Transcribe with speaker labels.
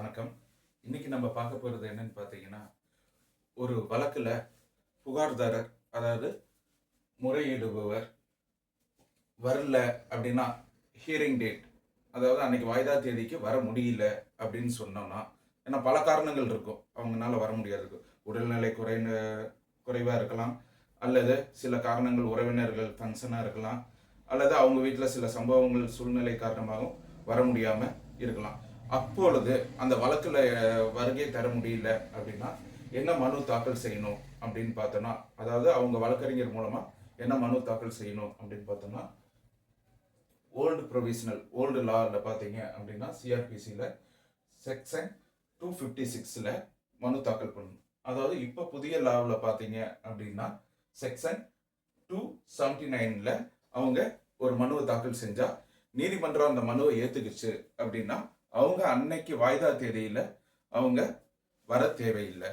Speaker 1: வணக்கம். இன்னைக்கு நம்ம பார்க்க போகிறது என்னன்னு பார்த்தீங்கன்னா ஒரு வழக்கில் புகார்தாரர் அதாவது முறையிடுபவர் வரல அப்படின்னா ஹியரிங் டேட் அதாவது அன்னைக்கு வாய்தா தேதிக்கு வர முடியல அப்படின்னு சொன்னோம்னா ஏன்னா பல காரணங்கள் இருக்கும். அவங்கனால வர முடியாது உடல்நிலை குறை குறைவாக இருக்கலாம். அல்லது சில காரணங்கள் உறவினர்கள் ஃபங்க்ஷனாக இருக்கலாம். அல்லது அவங்க வீட்டில் சில சம்பவங்கள் சூழ்நிலை காரணமாகவும் வர முடியாமல் இருக்கலாம். அப்பொழுது அந்த வழக்கில் வருகை தர முடியல அப்படின்னா என்ன மனு தாக்கல் செய்யணும் அப்படின்னு பார்த்தோன்னா அதாவது அவங்க வழக்கறிஞர் மூலமாக என்ன மனு தாக்கல் செய்யணும் அப்படின்னு பார்த்தோம்னா ஓல்டு ப்ரொவிஷனல் ஓல்டு லாவில் பார்த்தீங்க அப்படின்னா சிஆர்பிசியில் செக்ஷன் டூ ஃபிஃப்டி சிக்ஸில் மனு தாக்கல் பண்ணணும். அதாவது இப்போ புதிய லாவில் பார்த்தீங்க அப்படின்னா செக்ஷன் டூ செவன்டி நைனில் அவங்க ஒரு மனுவை தாக்கல் செஞ்சால் நீதிமன்றம் அந்த மனுவை ஏற்றுக்குச்சு அப்படின்னா அவங்க அன்னைக்கு வாய்தா தேதியில் அவங்க வர தேவையில்லை.